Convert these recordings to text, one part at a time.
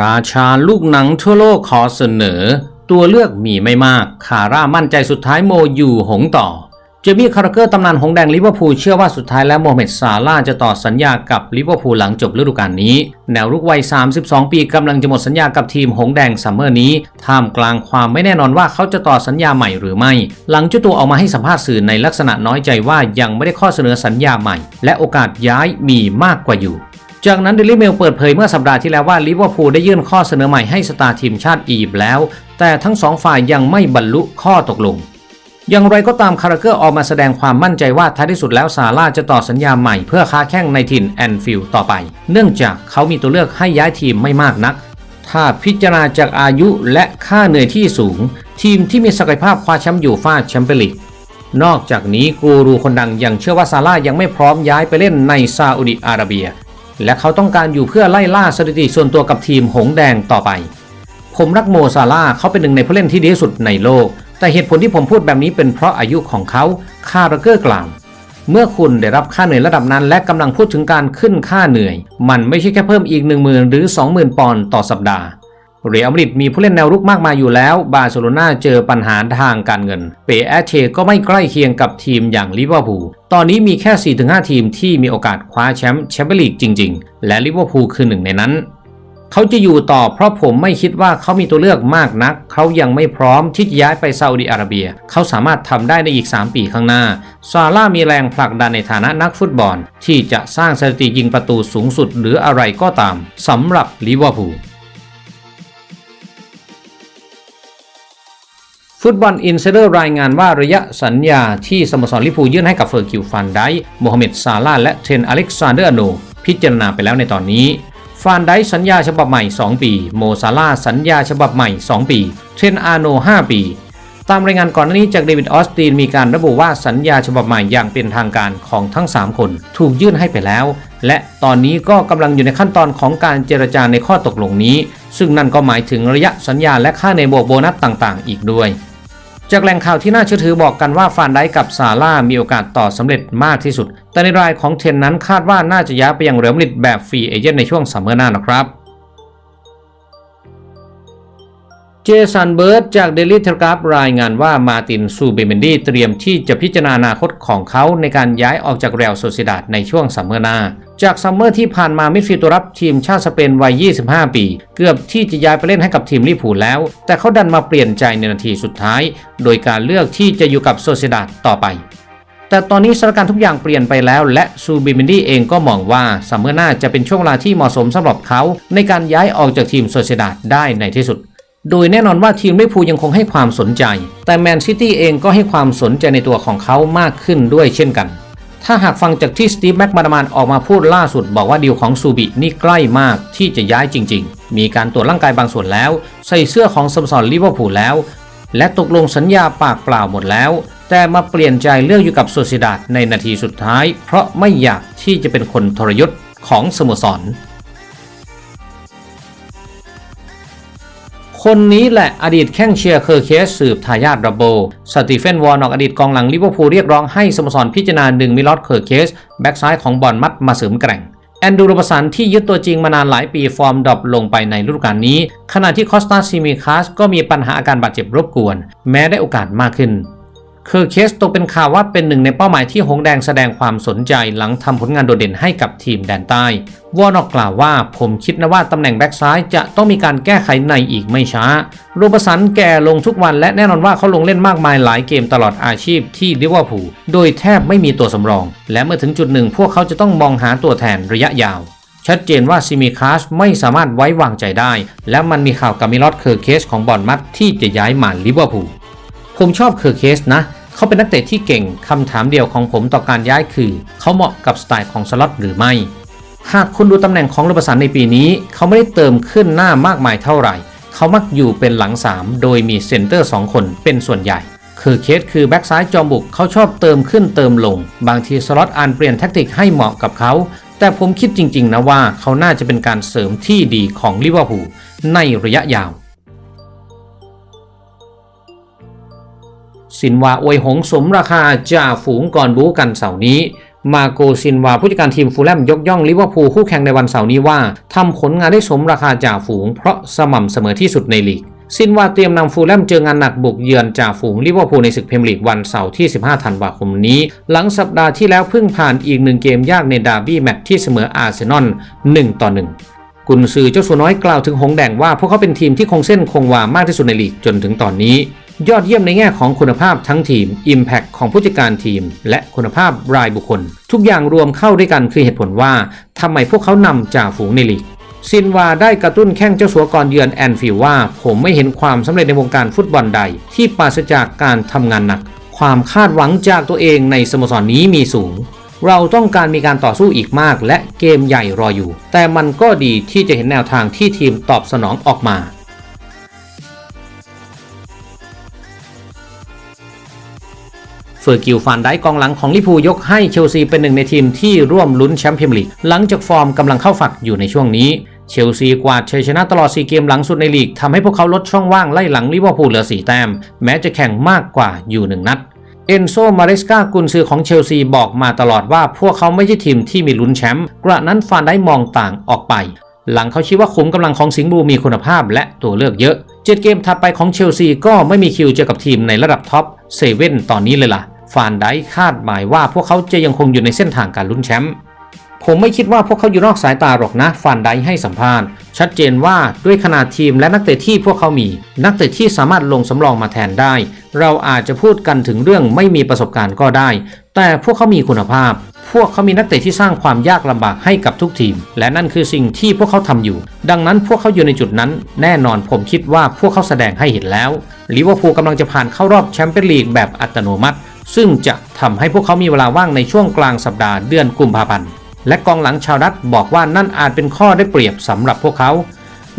ราชาลูกหนังทั่วโลกขอเสนอ ตัวเลือกมีไม่มาก คาร่ามั่นใจสุดท้ายโมอยู่หงต่อ เจมี่คาร์เกอร์ตำนานหงแดงลิเวอร์พูลเชื่อว่าสุดท้ายแล้วโมฮัมเหม็ดซาลาจะต่อสัญญากับลิเวอร์พูลหลังจบฤดูกาลนี้ แนวรุกวัย 32 ปีกำลังจะหมดสัญญากับทีมหงแดงซัมเมอร์นี้ ท่ามกลางความไม่แน่นอนว่าเขาจะต่อสัญญาใหม่หรือไม่ หลังเจ้าตัวออกมาให้สัมภาษณ์สื่อในลักษณะน้อยใจว่ายังไม่ได้ข้อเสนอสัญญาใหม่ และโอกาสย้ายมีมากกว่าอยู่ จากนั้นเดลิเมลเปิดเผยเมื่อสัปดาห์ที่แล้วว่าลิเวอร์พูลได้ยื่นข้อเสนอใหม่ให้สตาร์ทีมชาติอียิปต์แล้ว แต่ทั้งสองฝ่ายยังไม่บรรลุข้อตกลง อย่างไรก็ตามคาราเกอร์ออกมาแสดงความมั่นใจว่าท้ายที่สุดแล้วซาร่าจะต่อสัญญาใหม่เพื่อค้าแข่งในถิ่นแอนฟิลด์ต่อไป เนื่องจากเขามีตัวเลือกให้ย้ายทีมไม่มากนัก ถ้าพิจารณาจากอายุและค่าเหนื่อยที่สูง ทีมที่มีศักยภาพคว้าแชมป์ยูฟ่าแชมเปี้ยนลีกนอกจากนี้กูรูคนดังยังเชื่อว่าซาร่ายังไม่พร้อมย้ายไปเล่นในซาอุดิอาระเบีย และเขาต้องการอยู่เพื่อไล่ล่าสถิติส่วนตัวกับทีมหงแดงต่อไป ผมรักโมซาร่าเขาเป็นหนึ่งในผู้เล่นที่ดีที่สุดในโลก แต่เหตุผลที่ผมพูดแบบนี้เป็นเพราะอายุของเขาคาร์เกอร์กล่าวเมื่อคุณได้รับค่าเหนื่อยระดับนั้น และกำลังพูดถึงการขึ้นค่าเหนื่อย มันไม่ใช่แค่เพิ่มอีก 1 0,000 หรือ 20,000 ปอนด์ต่อสัปดาห์ เรอัลมาดริดมีผู้เล่นแนวรุกมากมายอยู่แล้ว บาร์เซโลนาเจอปัญหาทางการเงิน เปแอเชก็ไม่ใกล้เคียงกับทีมอย่างลิเวอร์พูล ตอนนี้มีแค่ 4-5 ทีมที่มีโอกาสคว้าแชมป์แชมเปี้ยนลีกจริง ๆ และลิเวอร์พูลคือหนึ่งในนั้นเขาจะอยู่ต่อเพราะผมไม่คิดว่าเขามีตัวเลือกมากนัก เขายังไม่พร้อมที่จะย้ายไปซาอุดิอาระเบีย เขาสามารถทำได้ในอีก 3 ปีข้างหน้า ซาร่ามีแรงผลักดันในฐานะนักฟุตบอล ที่จะสร้างสถิติยิงประตูสูงสุดหรืออะไรก็ตามสำหรับลิเวอร์พูล ฟุตบอลอินไซเดอร์รายงานว่าระยะสัญญาที่สโมสรลิเวอร์พูยื่นให้กับเฟอร์กิวฟันไดโมฮัมเหม็ดซาลาห์และเทรนอเล็กซานเดอร์อโนพิจารณาไปแล้วในตอนนี้ฟานไดสัญญาฉบับใหม่ 2 ปี โมซาลาสัญญาฉบับใหม่ 2 ปี เทรนอาโน 5 ปี ตามรายงานก่อนหน้านี้จากเดวิดออสตินมีการระบุว่าสัญญาฉบับใหม่อย่างเป็นทางการของทั้ง 3 คน ถูกยื่นให้ไปแล้ว และตอนนี้ก็กำลังอยู่ในขั้นตอนของการเจรจาในข้อตกลงนี้ ซึ่งนั่นก็หมายถึงระยะสัญญาและค่าในบวกโบนัสต่างๆ อีกด้วย จากแหล่งข่าวที่น่าเชื่อถือบอกกันว่าฟานไดกับซาร่ามีโอกาสต่อสำเร็จมากที่สุด แต่ในรายของเทนนั้นคาดว่าน่าจะย้ายไปยังเรอัลมาดริดแบบฟรีเอเจนต์ในช่วงซัมเมอร์หน้านะครับเจสันเบิร์ดจากเดลิเทลกราฟรายงานว่ามาตินซูเบเมนดีเตรียมที่จะพิจารณาอนาคตของเขาในการย้ายออกจากเรอัลโซซิดาดในช่วงซัมเมอร์หน้า จากซัมเมอร์ที่ผ่านมามิดฟิลด์ตัวรับทีมชาติสเปนวัย 25 ปี เกือบที่จะย้ายไปเล่นให้กับทีมลิเวอร์พูลแล้ว แต่เขาดันมาเปลี่ยนใจในนาทีสุดท้าย โดยการเลือกที่จะอยู่กับโซเซดาต่อไป แต่ตอนนี้สถานการณ์ทุกอย่างเปลี่ยนไปแล้ว และซูบิเมนดี้เองก็มองว่าซัมเมอร์หน้าจะเป็นช่วงเวลาที่เหมาะสมสำหรับเขา ในการย้ายออกจากทีมโซเซดาได้ในที่สุด โดยแน่นอนว่าทีมลิเวอร์พูลยังคงให้ความสนใจ แต่แมนซิตี้เองก็ให้ความสนใจในตัวของเขามากขึ้นด้วยเช่นกัน ถ้าหากฟังจากที่สตีฟแม็กมานามานออกมาพูดล่าสุดบอกว่าดีลของซูบินี่ใกล้มากที่จะย้ายจริง ๆ มีการตรวจร่างกายบางส่วนแล้ว ใส่เสื้อของสโมสรลิเวอร์พูลแล้ว และตกลงสัญญาปากเปล่าหมดแล้ว แต่มาเปลี่ยนใจเลือกอยู่กับโซซิดาดในนาทีสุดท้าย เพราะไม่อยากที่จะเป็นคนทรยศของสโมสร คนนี้แหละอดีตแข้งเชียร์เคอร์เคสสืบทายาทระโบ สตีเฟนวอร์นอกอดีตกองหลังลิเวอร์พูลเรียกร้องให้สโมสรพิจารณาดึงมิลอดเคอร์เคสแบ็กซ้ายของบอลมัดมาเสริมแกร่งแอนดูโรบสันที่ยึดตัวจริงมานานหลายปีฟอร์มดรอปลงไปในฤดูกาลนี้ ขณะที่คอสตาซิมิคาสก็มีปัญหาอาการบาดเจ็บรบกวน แม้ได้โอกาสมากขึ้น คือเคสตกเป็นข่าวว่าเป็นหนึ่งในเป้าหมายที่หงแดงแสดงความสนใจหลังทำผลงานโดดเด่นให้กับทีมแดนใต้ วอนอกกล่าวว่าผมคิดนะว่าตำแหน่งแบ็กซ้ายจะต้องมีการแก้ไขในอีกไม่ช้าโรบสันแก่ลงทุกวันและแน่นอนว่าเขาลงเล่นมากมายหลายเกมตลอดอาชีพที่ลิเวอร์พูลโดยแทบไม่มีตัวสำรอง และเมื่อถึงจุดหนึ่งพวกเขาจะต้องมองหาตัวแทนระยะยาวชัดเจนว่าซิมิคาสไม่สามารถไว้วางใจได้ และมันมีข่าวกับมิลอดเคอร์เคสของบอลมัดที่จะย้ายมาลิเวอร์พูลผมชอบเคอร์เคสนะ เขาเป็นนักเตะที่เก่งคำถามเดียวของผมต่อการย้ายคือ เขาเหมาะกับสไตล์ของสล็อตหรือไม่ หากคุณดูตำแหน่งของโรบสันในปีนี้ เขาไม่ได้เติมขึ้นหน้ามากมายเท่าไหร่ เขามักอยู่เป็นหลัง 3 โดยมีเซนเตอร์ 2 คนเป็นส่วนใหญ่ คือเคสคือแบ็กซ้ายจอมบุกเขาชอบเติมขึ้นเติมลง บางทีสล็อตอ่านเปลี่ยนแทคติกให้เหมาะกับเขาแต่ผมคิดจริง ๆ นะว่าเขาน่าจะเป็นการเสริมที่ดีของลิเวอร์พูลในระยะยาว สินวาอวยหงสมราคาจ่าฝูงก่อนบู๊กันเสาร์นี้ มาโกซินวาผู้จัดการทีมฟูลแลมยกย่องลิเวอร์พูลคู่แข่งในวันเสาร์นี้ว่าทำผลงานได้สมราคาจ่าฝูงเพราะสม่ำเสมอที่สุดในลีกซินวาเตรียมนำฟูลแลมเจองานหนักบุกเยือนจ่าฝูงลิเวอร์พูลในศึกเพรียร์ลีกวันเสาร์ที่ 15 ธันวาคมนี้ หลังสัปดาห์ที่แล้วเพิ่งผ่านอีกหนึ่งเกมยากในดาร์บี้แมตช์ที่เสมออาร์เซนอล 1 ต่อ 1กุนซือเจ้าสัวน้อยกล่าวถึงหงแดงว่าพวกเขาเป็นทีมที่คงเส้นคงวามากที่สุดในลีกจนถึงตอนนี้ ยอดเยี่ยมในแง่ของคุณภาพทั้งทีม Impact ของผู้จัดการทีม และคุณภาพรายบุคคล ทุกอย่างรวมเข้าด้วยกันคือเหตุผลว่าทำไมพวกเขานำจ่าฝูงในลีกซินวาได้กระตุ้นแข้งเจ้าสัวก่อนเยือนแอนฟิลว่า ผมไม่เห็นความสำเร็จในวงการฟุตบอลใด ที่ปราศจากการทำงานหนัก ความคาดหวังจากตัวเองในสโมสรนนี้มีสูง เราต้องการมีการต่อสู้อีกมาก และเกมใหญ่รออยู่ แต่มันก็ดีที่จะเห็นแนวทางที่ทีมตอบสนองออกมา ฟอร์กิลฟานได้กองหลังของลิพูยกให้เชลซีเป็นหนึ่งในทีมที่ร่วมลุ้นแชมป์พรีเมียร์ลีกหลังจากฟอร์มกำลังเข้าฝักอยู่ในช่วงนี้เชลซีกวาดชัยชนะตลอด 4 เกมหลังสุดในลีกทำให้พวกเขาลดช่องว่างไล่หลังลิเวอร์พูลเหลือ 4 แต้ม แม้จะแข่งมากกว่าอยู่ 1 นัด เอนโซ มาเรสกากุนซือของเชลซีบอกมาตลอดว่าพวกเขาไม่ใช่ทีมที่มีลุ้นแชมป์กระนั้นฟานได้มองต่างออกไป หลังเขาชี้ว่าขุมกำลังของสิงห์บูมีคุณภาพและตัวเลือกเยอะ เจ็ดเกมถัดไปของเชลซีก็ไม่มีคิวเจอกับทีมในระดับท็อปเซเว่นตอนนี้เลยล่ะ ฟานไดคาดหมายว่าพวกเขาจะยังคงอยู่ในเส้นทางการลุ้นแชมป์ผมไม่คิดว่าพวกเขาอยู่นอกสายตาหรอกนะฟานไดให้สัมภาษณ์ ชัดเจนว่าด้วยขนาดทีมและนักเตะที่พวกเขามี นักเตะที่สามารถลงสำรองมาแทนได้ เราอาจจะพูดกันถึงเรื่องไม่มีประสบการณ์ก็ได้ แต่พวกเขามีคุณภาพ พวกเขามีนักเตะที่สร้างความยากลำบากให้กับทุกทีม และนั่นคือสิ่งที่พวกเขาทำอยู่ ดังนั้นพวกเขาอยู่ในจุดนั้น แน่นอนผมคิดว่าพวกเขาแสดงให้เห็นแล้วลิเวอร์พูลกำลังจะผ่านเข้ารอบแชมเปี้ยนลีกแบบอัตโนมัติ ซึ่งจะทำให้พวกเขามีเวลาว่างในช่วงกลางสัปดาห์เดือนกุมภาพันธ์ และกองหลังชาวดัตบอกว่านั่นอาจเป็นข้อได้เปรียบสำหรับพวกเขา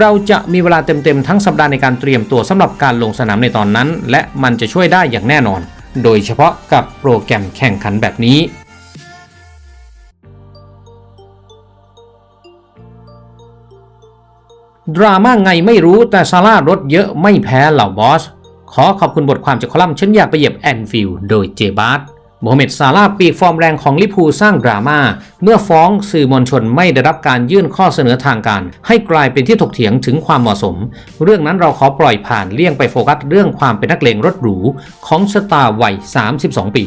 เราจะมีเวลาเต็มๆทั้งสัปดาห์ในการเตรียมตัวสำหรับการลงสนามในตอนนั้น และมันจะช่วยได้อย่างแน่นอน โดยเฉพาะกับโปรแกรมแข่งขันแบบนี้ดราม่าไงไม่รู้แต่ซาร่ารถเยอะไม่แพ้เหล่าบอส ขอขอบคุณบทความจากคอลัมน์ฉันอยากไปเหยียบแอนฟิลด์โดยเจบาร์โมฮัมเหม็ดซาร่าปีกฟอร์มแรงของลิพูสร้างดราม่า เมื่อฟ้องสื่อมวลชนไม่ได้รับการยื่นข้อเสนอทางการ ให้กลายเป็นที่ถกเถียงถึงความเหมาะสม เรื่องนั้นเราขอปล่อยผ่านเลี่ยงไปโฟกัสเรื่องความเป็นนักเลงรถหรูของสตาร์วัย 32 ปี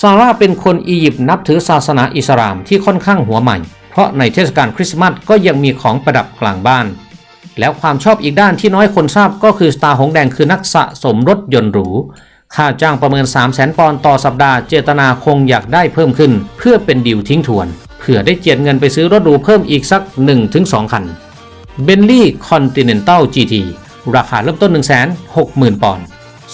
ซาร่าเป็นคนอียิปต์นับถือศาสนาอิสลามที่ค่อนข้างหัวใหม่ เพราะในเทศกาลคริสต์มาสก็ยังมีของประดับกลางบ้าน แล้วความชอบอีกด้านที่น้อยคนทราบก็คือสตาร์หงแดงคือนักสะสมรถยนต์หรู ค่าจ้างประเมิน 3 0 0แสนปอนด์ต่อสัปดาห์ เจตนาคงอยากได้เพิ่มขึ้น เพื่อเป็นดิวทิ้งทวน เพื่อได้เจียดเงินไปซื้อรถหรูเพิ่มอีกสัก 1-2 คันเบนลี่คอนติเนนตัล GT ราคาเริ่มต้น 160,000 ปอนด์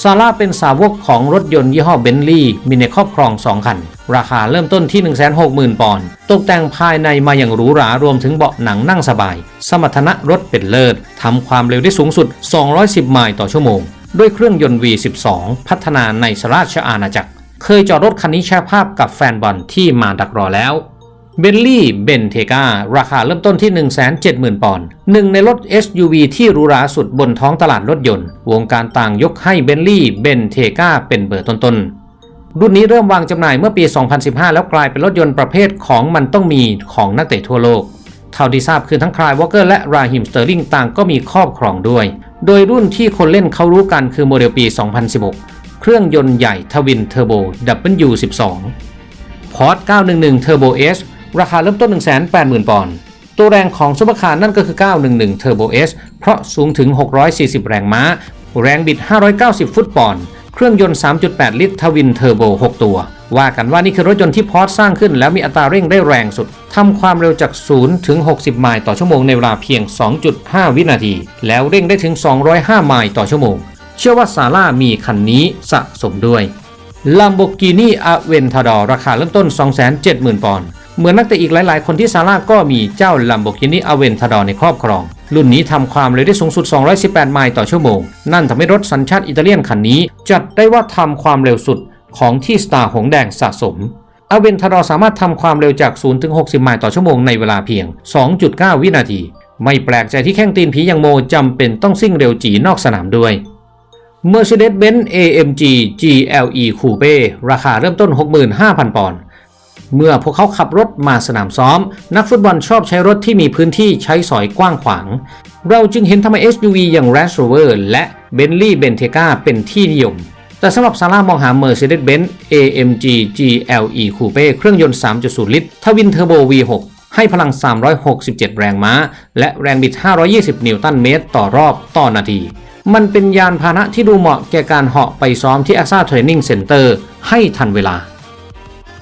ซาร่าเป็นสาวกของรถยนต์ยี่ห้อเบนลี่มีในครอบครอง 2 คัน ราคาเริ่มต้นที่ 160,000 ปอนด์ตกแต่งภายในมาอย่างหรูหรารวมถึงเบาะหนังนั่งสบาย สมรรถนะรถเป็นเลิศทำความเร็วได้สูงสุด 210 ไมล์ต่อชั่วโมง ด้วยเครื่องยนต์ V12 พัฒนาในสราชอาณาจักร เคยจอดรถคันนี้แชร์ภาพกับแฟนบอลที่มาดักรอแล้ว เบนลี่เบนเทการาคาเริ่มต้นที่ 170,000 ปอนด์หนึ่งในรถ SUV ที่หรูหราสุดบนท้องตลาดรถยนต์ วงการต่างยกให้เบนลี่เบนเทกาเป็นเบอร์ต้นๆ รุ่นนี้เริ่มวางจำหน่ายเมื่อปี 2015 แล้วกลายเป็นรถยนต์ประเภทของมันต้องมีของนักเตะทั่วโลก เท่าที่ทราบคือทั้งคลายวอลเกอร์และราฮิมสเตอร์ลิงต่างก็มีครอบครองด้วย โดยรุ่นที่คนเล่นเขารู้กันคือโมเดลปี 2016 เครื่องยนต์ใหญ่ทวินเทอร์โบ W12 พอร์ต911 Turbo S ราคาเริ่มต้น 180,000 ปอนด์ตัวแรงของซุปเปอร์คาร์นั่นก็คือ 911 Turbo S เพราะสูงถึง 640 แรงม้า แรงบิด 590 ฟุตปอนด์เครื่องยนต์ 3.8 ลิตรทวินเทอร์โบ 6 ตัว ว่ากันว่านี่คือรถยนต์ที่พอร์ตสร้างขึ้น แล้วมีอัตราเร่งได้แรงสุด ทำความเร็วจาก 0 ถึง 60 ไมล์ต่อชั่วโมงในเวลาเพียง 2.5 วินาที แล้วเร่งได้ถึง 205 ไมล์ต่อชั่วโมง เชื่อว่าซาร่ามีคันนี้สะสมด้วย Lamborghini Aventador ราคาเริ่มต้น 270,000 ปอนด์ เหมือนนักเตะอีกหลาย ๆ คนที่ซาร่าก็มีเจ้า Lamborghini Aventador ในครอบครอง รุ่นนี้ทำความเร็วได้สูงสุด 218 ไมล์ต่อชั่วโมง นั่นทำให้รถสัญชาติอิตาเลียนคันนี้ จัดได้ว่าทำความเร็วสุดของที่สตาร์หงแดงสะสม Aventador สามารถทำความเร็วจาก 0 ถึง 60 ไมล์ต่อชั่วโมงในเวลาเพียง 2.9 วินาที ไม่แปลกใจที่แข้งตีนผีอย่างโมจำเป็นต้องซิ่งเร็วจีนอกสนามด้วย Mercedes-Benz AMG GLE Coupe ราคาเริ่มต้น 65,000 ปอนด์ เมื่อพวกเขาขับรถมาสนามซ้อม นักฟุตบอลชอบใช้รถที่มีพื้นที่ใช้สอยกว้างขวาง เราจึงเห็นทำไม SUV อย่าง Range Rover และ Bentley Bentayga เป็นที่นิยม แต่สำหรับซาร่ามองหา Mercedes-Benz AMG GLE Coupe เครื่องยนต์ 3.0 ลิตรทวินเทอร์โบ V6 ให้พลัง 367 แรงม้า และแรงบิด 520 นิวตันเมตร ต่อรอบต่อนาทีมันเป็นยานพาหนะที่ดูเหมาะแก่การเหาะไปซ้อมที่ AXA Training Center ให้ทันเวลา